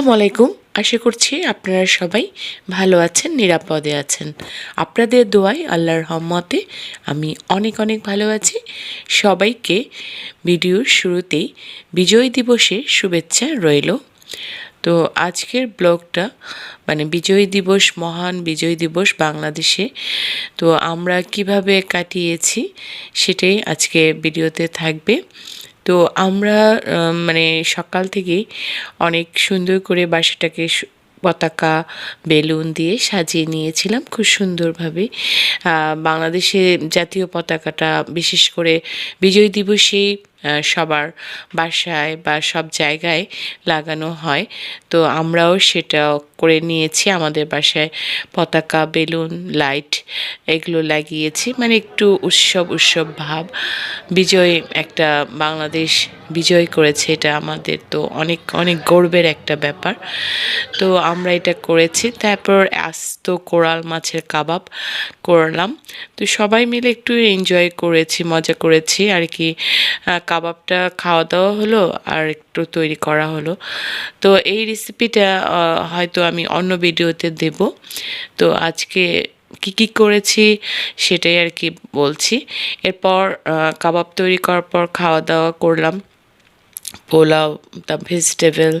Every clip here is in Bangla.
আসসালামু আলাইকুম আশা করছি আপনারা সবাই ভালো আছেন, নিরাপদে আছেন। আপনাদের দোয়ায়, আল্লাহর রহমতে আমি অনেক অনেক ভালো আছি। সবাইকে ভিডিওর শুরুতেই বিজয় দিবসে শুভেচ্ছা রইল। তো আজকের ব্লগটা মানে বিজয় দিবস, মহান বিজয় দিবস বাংলাদেশে। তো আমরা কীভাবে কাটিয়েছি সেটাই আজকে ভিডিওতে থাকবে। তো আমরা মানে সকাল থেকেই অনেক সুন্দর করে বাসাটাকে পতাকা, বেলুন দিয়ে সাজিয়ে নিয়েছিলাম খুব সুন্দরভাবে। বাংলাদেশে জাতীয় পতাকাটা, বিশেষ করে বিজয় দিবসেই সবার বাসায় বা সব জায়গায় লাগানো হয়। তো আমরাও সেটা করে নিয়েছি। আমাদের বাসায় পতাকা, বেলুন, লাইট এগুলো লাগিয়েছি। মানে একটু উৎসব উৎসব ভাব। বিজয় একটা বাংলাদেশ বিজয় করেছে, এটা আমাদের তো অনেক অনেক গর্বের একটা ব্যাপার। তো আমরা এটা করেছি। তারপর আস্ত কোরাল মাছের কাবাব করলাম। তো সবাই মিলে একটু এনজয় করেছি, মজা করেছি। আর কি কাবাবটা খাওয়া দাওয়া হলো আর একটু তৈরি করা হলো। তো এই রেসিপিটা হয়তো আমি অন্য ভিডিওতে দেব। তো আজকে কি কি করেছি সেটাই আর কি বলছি। এরপর কাবাব তৈরি করার পর খাওয়া দাওয়া করলাম। পোলাও তারপর ভেজিটেবল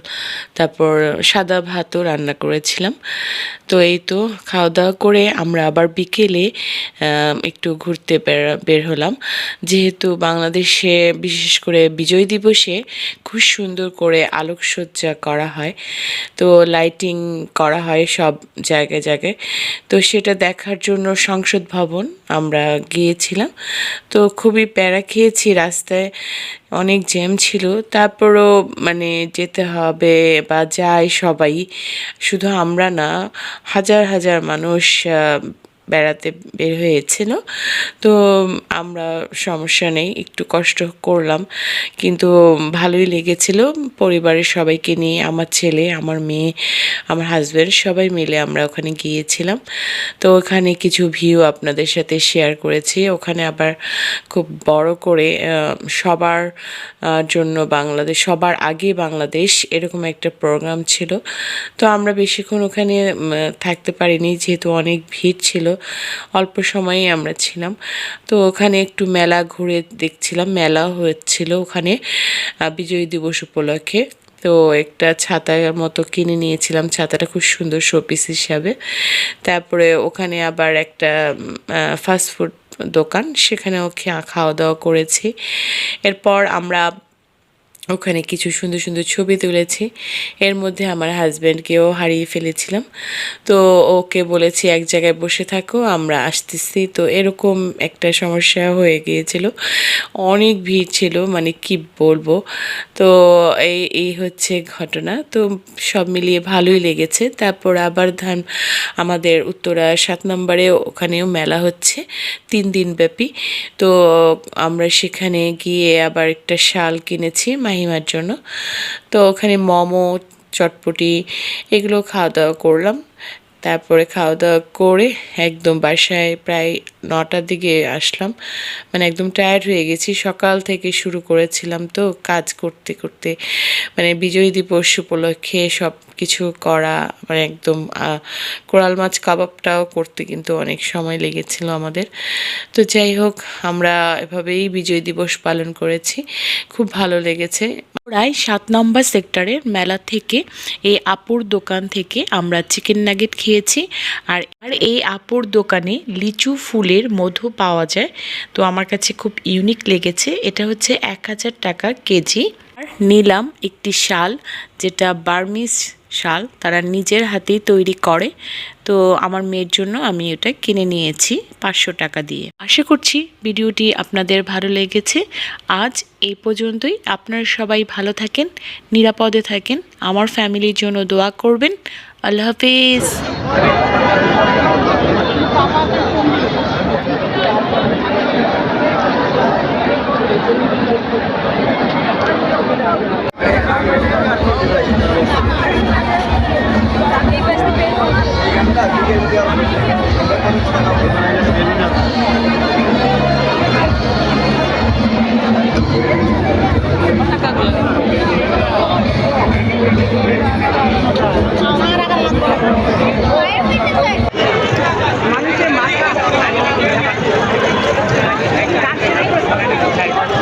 তারপর সাদা ভাতও রান্না করেছিলাম। তো এই তো খাওয়া দাওয়া করে আমরা আবার বিকেলে একটু ঘুরতে বের হলাম। যেহেতু বাংলাদেশে বিশেষ করে বিজয় দিবসে খুব সুন্দর করে আলোকসজ্জা করা হয়, তো লাইটিং করা হয় সব জায়গায় জায়গায়। তো সেটা দেখার জন্য সংসদ ভবন আমরা গিয়েছিলাম। তো খুবই প্যারা খেয়েছি, রাস্তায় অনেক জ্যাম ছিল। তারপরও মানে যেতে হবে বা যায় সবাই। শুধু আমরা না হাজার হাজার মানুষ বেড়াতে বের হয়েছিল। তো আমরা সমস্যা নেই, একটু কষ্ট করলাম। কিন্তু ভালোই লেগেছিল। পরিবারের সবাইকে নিয়ে, আমার ছেলে, আমার মেয়ে, আমার হাজব্যান্ড সবাই মিলে আমরা ওখানে গিয়েছিলাম। তো ওখানে কিছু ভিউ আপনাদের সাথে শেয়ার করেছি। ওখানে আবার খুব বড় করে সবার জন্য বাংলাদেশ, সবার আগে বাংলাদেশ এরকম একটা প্রোগ্রাম ছিল। তো আমরা বেশিক্ষণ ওখানে থাকতে পারিনি। যেহেতু অনেক ভিড় ছিল অল্প সময়েই আমরা ছিলাম। তো ওখানে একটু মেলা ঘুরে দেখছিলাম, মেলা হচ্ছিল ওখানে বিজয় দিবস উপলক্ষে। তো একটা ছাতার মতো কিনে নিয়েছিলাম, ছাতাটা খুব সুন্দর শোপিস হিসাবে। তারপরে ওখানে আবার একটা ফাস্টফুড দোকান, সেখানেও খাওয়া দাওয়া করেছি। এরপর আমরা ওখানে কিছু সুন্দর সুন্দর ছবি তুলেছি। এর মধ্যে আমার হাজব্যান্ডকেও হারিয়ে ফেলেছিলাম। তো ওকে বলেছি, এক জায়গায় বসে থাকো, আমরা আসতেছি। তো এরকম একটা সমস্যা হয়ে গিয়েছিল। অনেক ভিড় ছিল মানে কি বলব? তো এই এই হচ্ছে ঘটনা। তো সব মিলিয়ে ভালোই লেগেছে। তারপর আবার ধান আমাদের উত্তরা সাত নম্বরে ওখানেও মেলা হচ্ছে, তিন দিন ব্যাপী তো আমরা সেখানে গিয়ে আবার একটা শাল কিনেছি মাহিমার জন্য। তো ওখানে মোমো, চটপটি এগুলো খাওয়া দাওয়া করলাম। তারপরে খাওয়া দাওয়া করে একদম বাসায় প্রায় নটার দিকে আসলাম। মানে একদম টায়ার্ড হয়ে গেছি। সকাল থেকে শুরু করেছিলাম তো কাজ করতে করতে। মানে বিজয় দিবস উপলক্ষে সব কিছু করা মানে একদম কোরাল মাছ কাবাবটাও করতে কিন্তু অনেক সময় লেগেছিল আমাদের। তো যাই হোক, আমরা এভাবেই বিজয় দিবস পালন করেছি। খুব ভালো লেগেছে। প্রায় সাত নম্বর সেক্টরের মেলা থেকে এই আপুর দোকান থেকে আমরা চিকেন নাগেট খেয়েছি। আর আর এই আপুর দোকানে লিচু ফুলের মধু পাওয়া যায়। তো আমার কাছে খুব ইউনিক লেগেছে। এটা হচ্ছে এক হাজার টাকা কেজি। আর নিলাম একটি শাল, যেটা বার্মিস শাল তারা নিজের হাতেই তৈরি করে। তো আমার মেয়ের জন্য আমি এটা কিনে নিয়েছি পাঁচশো টাকা দিয়ে। আশা করছি ভিডিওটি আপনাদের ভালো লেগেছে। আজ এই পর্যন্তই। আপনারা সবাই ভালো থাকেন, নিরাপদে থাকেন। আমার ফ্যামিলির জন্য দোয়া করবেন। আল্লাহ হাফিজ। Okay.